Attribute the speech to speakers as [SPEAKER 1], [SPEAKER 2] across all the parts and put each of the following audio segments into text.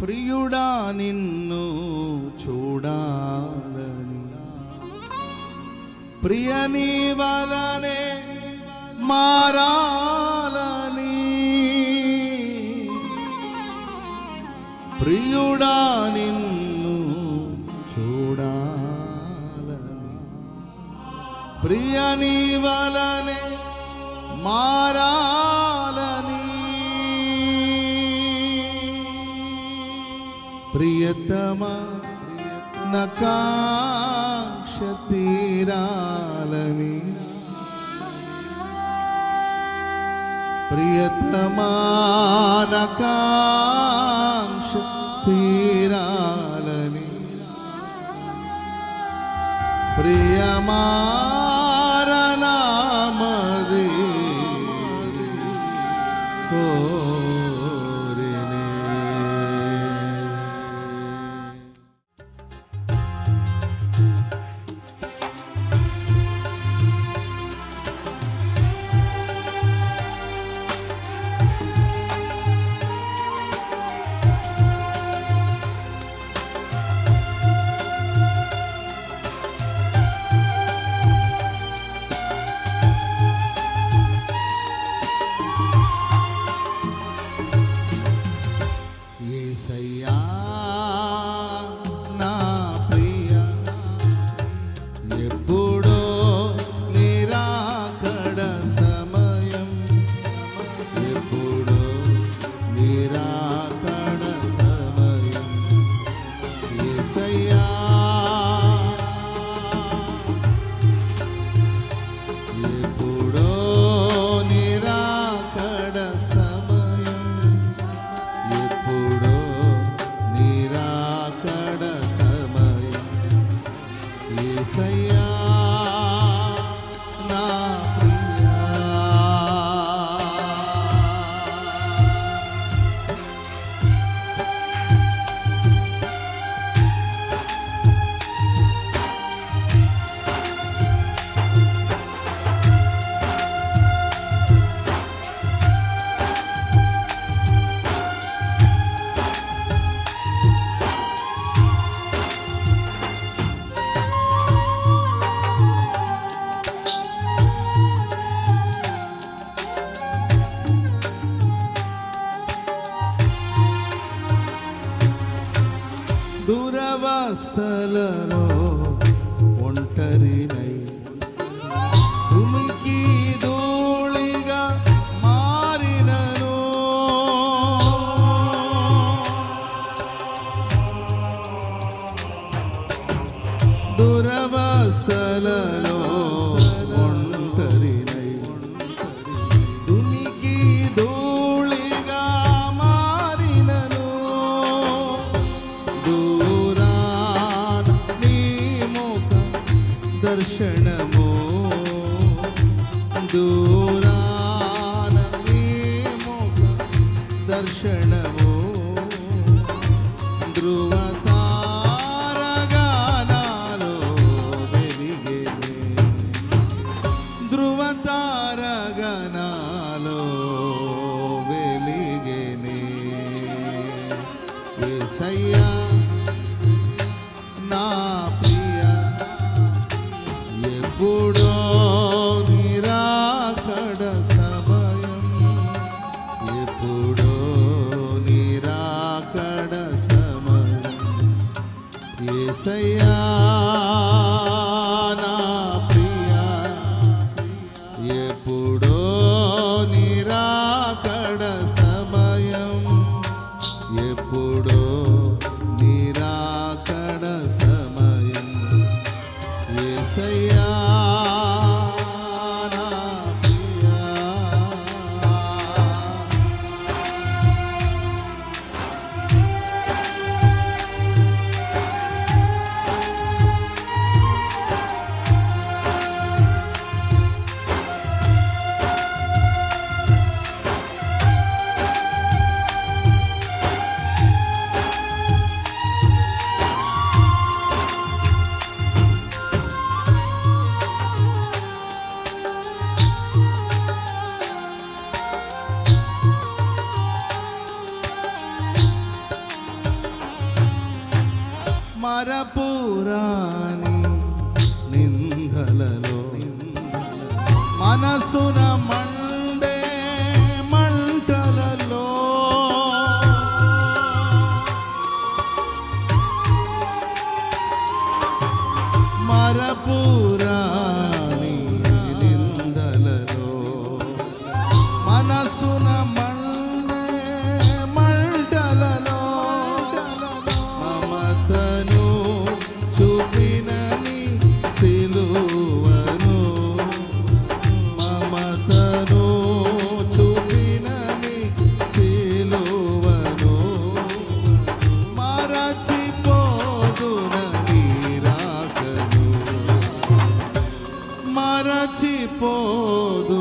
[SPEAKER 1] ప్రియుడా నిన్ను చూడాలని. ప్రియని వలనే మారాలని. ప్రియుడా నిన్ను చూడాలని. ప్రియని వలనే మారా ಪ್ರಿಯತಮ ನಕಾಕ್ಷ ತೀರಾಲನಿ ಪ್ರಿಯತಮಾನಕಾಂಕ್ಷ ತೀರಾಲನಿ ಪ್ರಿಯಮಾ ദർശനമോ yesaya కాచిపోదు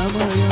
[SPEAKER 1] Namaya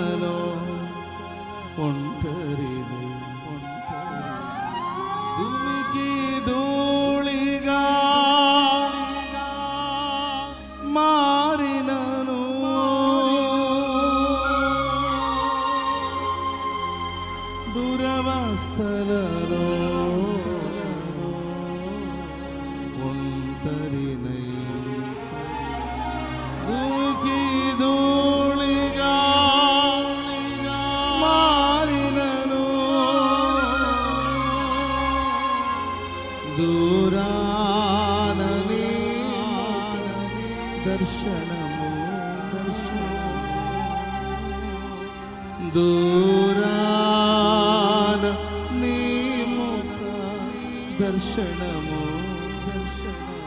[SPEAKER 1] സ്ഥലോ ഉണ്ടറിന് ഭൂമിക്ക് ധൂളിക. മാ दर्शनमो दर्शन दूरानो दर्शनमो दर्शनो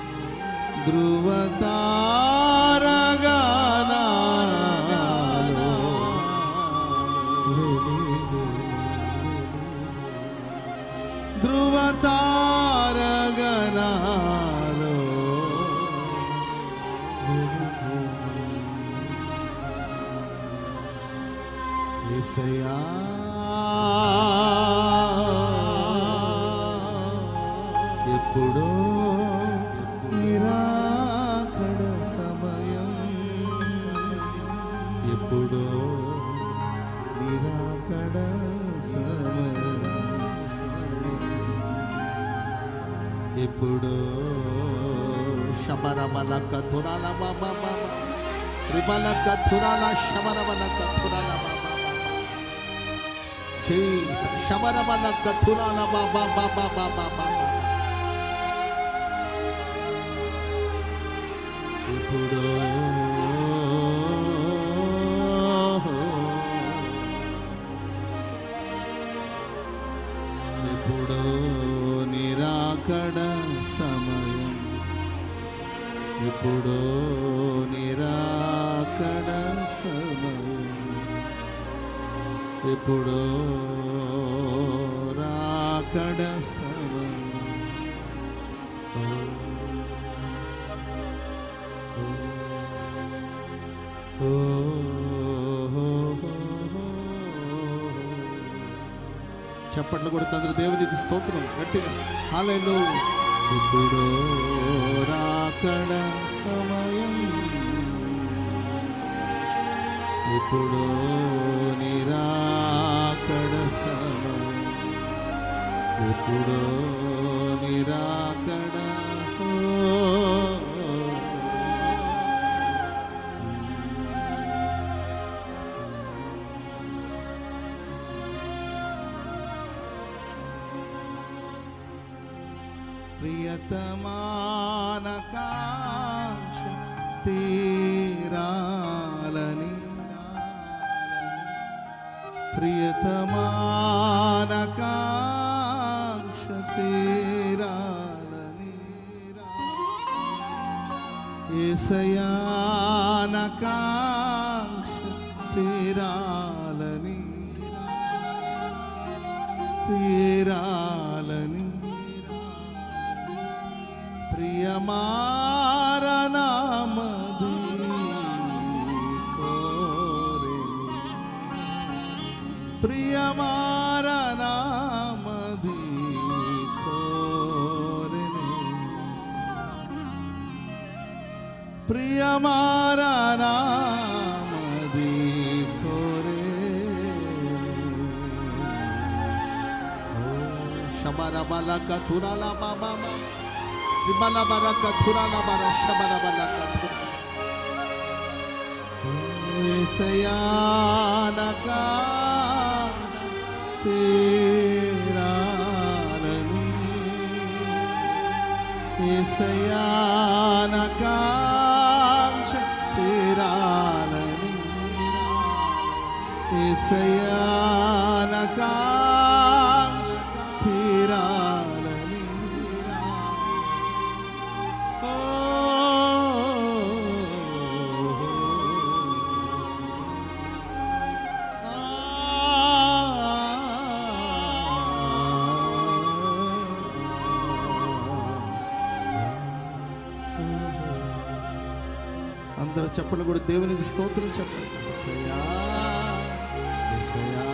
[SPEAKER 1] ध्रुवता ఏసయ్యా. ఎప్పుడో నిరాకడ సమయం. ఎప్పుడో నిరాకడ సమయం. ఎప్పుడో శబరమల కథురాల బాబా Balaka Turala Shamarabalaka Turala Baba Jesus Shamarabalaka Turala Baba Baba Baba Baba Baba ఇప్పుడు రాకడ సమయం కూడా తండ్రి దేవునికి స్తోత్రం. గట్టిగా. హాలేలు ఇప్పుడు రాకడ సమయం. ఇప్పుడు నిరా ఇప్పుడు నిరాకడ ప్రియతమానకాంక్ష తీరాలని ప్రియతమా ఏసయానకాంక్ష తీరాలని తీరాలని ప్రియమారనామది కోరెని ప్రియమారనామది প্রিয়মারানা Shabarabalaka Turala Baba Sibalabaraka Turala Bara Shabarabalaka Sayanaka Tiranani Sayanaka తీరాలని అందరూ చెప్పలు కూడా దేవునికి స్తోత్రం చెప్పండి. Yeah.